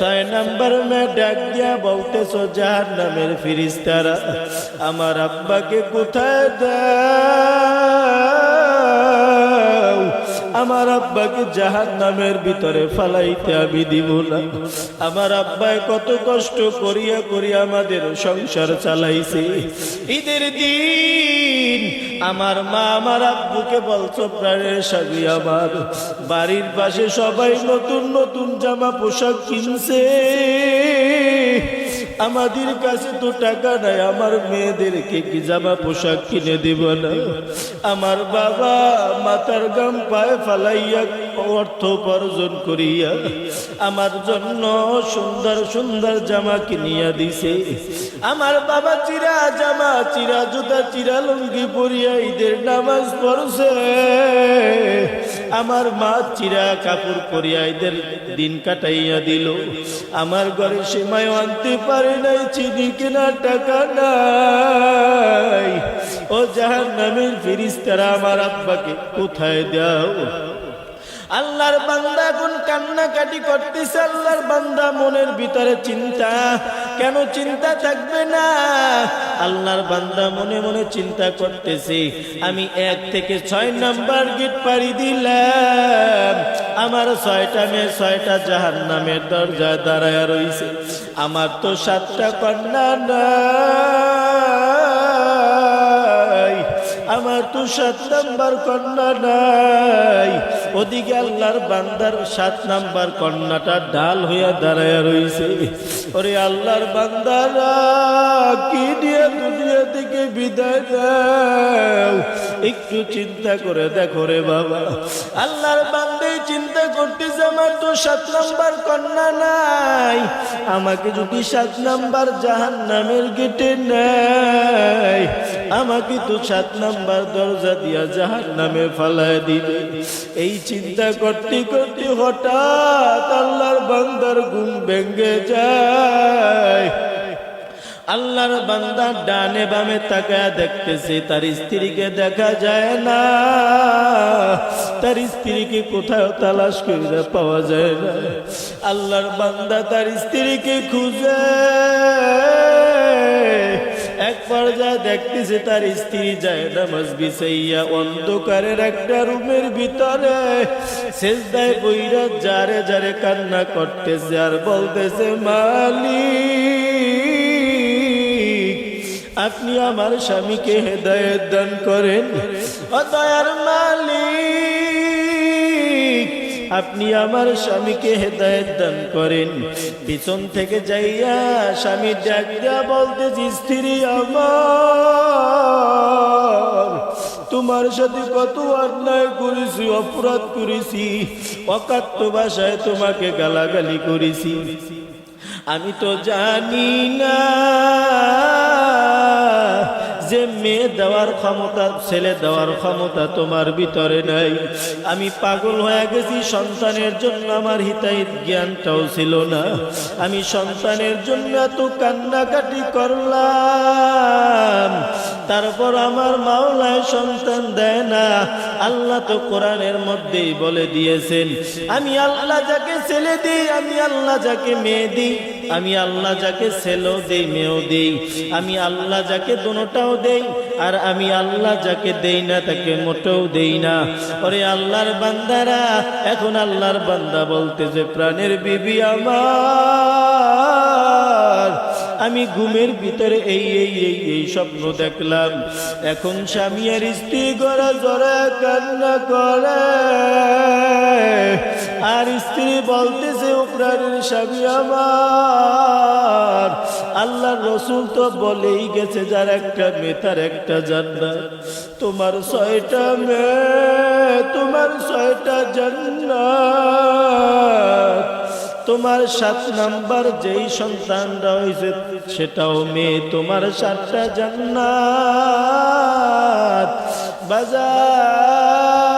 ছয় নাম্বার মে ডাক দিয়া বলতেছ যার নামের ফিরিস্তারা আমার আব্বাকে কোথায় দাও আমার আব্বাকে জাহান নামের ভিতরে ফালাইতে আমি দিব না। আমার আব্বায় কত কষ্ট করিয়া করিয়া আমাদের সংসার চালাইছে। ঈদের দিন আমার মা আমার আব্বুকে বলছো, প্রাণের স্বামী আমার, বাড়ির পাশে সবাই নতুন নতুন জামা পোশাক কিনছে। আমাদের কাছে তো টাকা নাই, আমার মেয়েদেরকে কি জামা পোশাক কিনে দিব না? আমার বাবা মাথার গাম পায়ে ফালাইয়া অর্থ উপার্জন করিয়া আমার জন্য সুন্দর সুন্দর জামা কিনিয়া দিছে। আমার বাবা চিরা জামা, চিরা জুতা, চিরা লুঙ্গি পরিয়া ঈদের নামাজ পড়ছে। আমার মা চিরা কাপড় পরিয়া দিন কাটাইয়া দিল। আমার ঘরে সীমায় আনতে পারে নাই, চিনি কেনার টাকা নাই। ও জাহান নামের ফিরিস্তারা আমার আব্বাকে কোথায় দাও? আল্লাহর বান্দা এখন কান্নাকাটি করতেছে, আল্লাহর বান্দা মনের ভিতরে চিন্তা। কেন চিন্তা থাকবে না? আল্লাহর বান্দা মনে মনে চিন্তা করতেছে, আমি এক থেকে ছয় নাম্বার গেট পাড়ি দিলাম। আমার ছয়টা মেয়ে ছয়টা জাহান নামের দরজা দাঁড়ায় রয়েছে আমার তো সাতটা কন্যা নাই। আমার তো সাত নাম্বার কন্যা নাই। ওদিকে আল্লাহর বান্দার সাত নাম্বার কন্যাটা ডাল হইয়া দাঁড়াইয়া রইছে। ওরে আল্লাহর বান্দারা, কি দিয়ে দুনিয়া থেকে বিদায় দাও একটু চিন্তা করে দেখো রে বাবা। আল্লাহর বান্দে চিন্তা করতেছে, আমার তো সাত নাম্বার কন্যা নাই। আমাকে যদি সাত নাম্বার জাহান নামের গেটে নাই আমাকে তো সাত নাম্বার দরজা দিয়া জাহান নামে ফালায় দিবে। এই চিন্তা করতে করতে হঠাৎ আল্লাহর বান্দার ঘুম ভেঙ্গে যায়। আল্লাহর বান্দা ডানে বামে তাকায় দেখতেছে, তার স্ত্রীকে দেখা যায় না। তার স্ত্রীকে কোথাও তালাশ করে পাওয়া যায় না। আল্লাহর বান্দা তার স্ত্রীকে খুঁজে এক পর্যায়ে দেখতেছে তার স্ত্রী যায় নামাজ বিছাইয়া অন্ধকারের একটা রুমের ভিতরে। শেষদায় বইরা যারে যারে কান্না করতেছে আর বলতেছে, মালিক, আপনি আমার স্বামীকে হেদায়ত দান করেন। ও দয়ার মালিক আপনি আমার স্বামীকে হেদায়ত দান করেন। পিছন থেকে যাইয়া স্বামী ডাক দিয়া বলতেছি, স্ত্রী আমার, তোমার সাথে কত অন্যায় করেছি, অপরাধ করেছি, অকাত্য ভাষায় তোমাকে গালাগালি করেছি। আমি তো জানি না যে মেয়ে দেওয়ার ক্ষমতা, ছেলে দেওয়ার ক্ষমতা তোমার ভিতরে নাই। আমি পাগল হয়ে গেছি, সন্তানের জন্য আমার হিতাহিত জ্ঞানটাও ছিল না। আমি সন্তানের জন্য এত কান্নাকাটি করলাম। তারপর আমার মাওলায় সন্তান দেয় না। আল্লাহ তো কোরআনের মধ্যেই বলে দিয়েছেন, আমি আল্লাহ যাকে ছেলে দিই, আমি আল্লাহ যাকে মেয়ে দিই। আমি আল্লাহ যাকে ছেলেও দেই, মেয়েও দেই। আমি আল্লাহ যাকে দোনোটাও দেই, আর আমি আল্লাহ যাকে দেই না, তাকে মোটেও দেই না। ওরে আল্লাহর বান্দারা, এখন আল্লাহর বান্দা বলতে যে, প্রাণের বিবি আমার। আমি ঘুমের ভিতরে এই এই এই এই স্বপ্ন দেখলাম। এখন স্বামী আর স্ত্রী গড়া জড়া কান্না করে। আর স্ত্রী বলতেছে ও প্রাণের স্বামী আমার। আল্লাহ রসুল তো বলেই গেছে, যার একটা মেয়ে, তার একটা জান্নাত। তোমার ছয়টা মেয়ে, তোমার ছয়টা জান্নাত। তোমার সাত নাম্বার যেই সন্তানরা হয়েছে, সেটাও মেয়ে, তোমার সাতটা জান্নাত। বাজার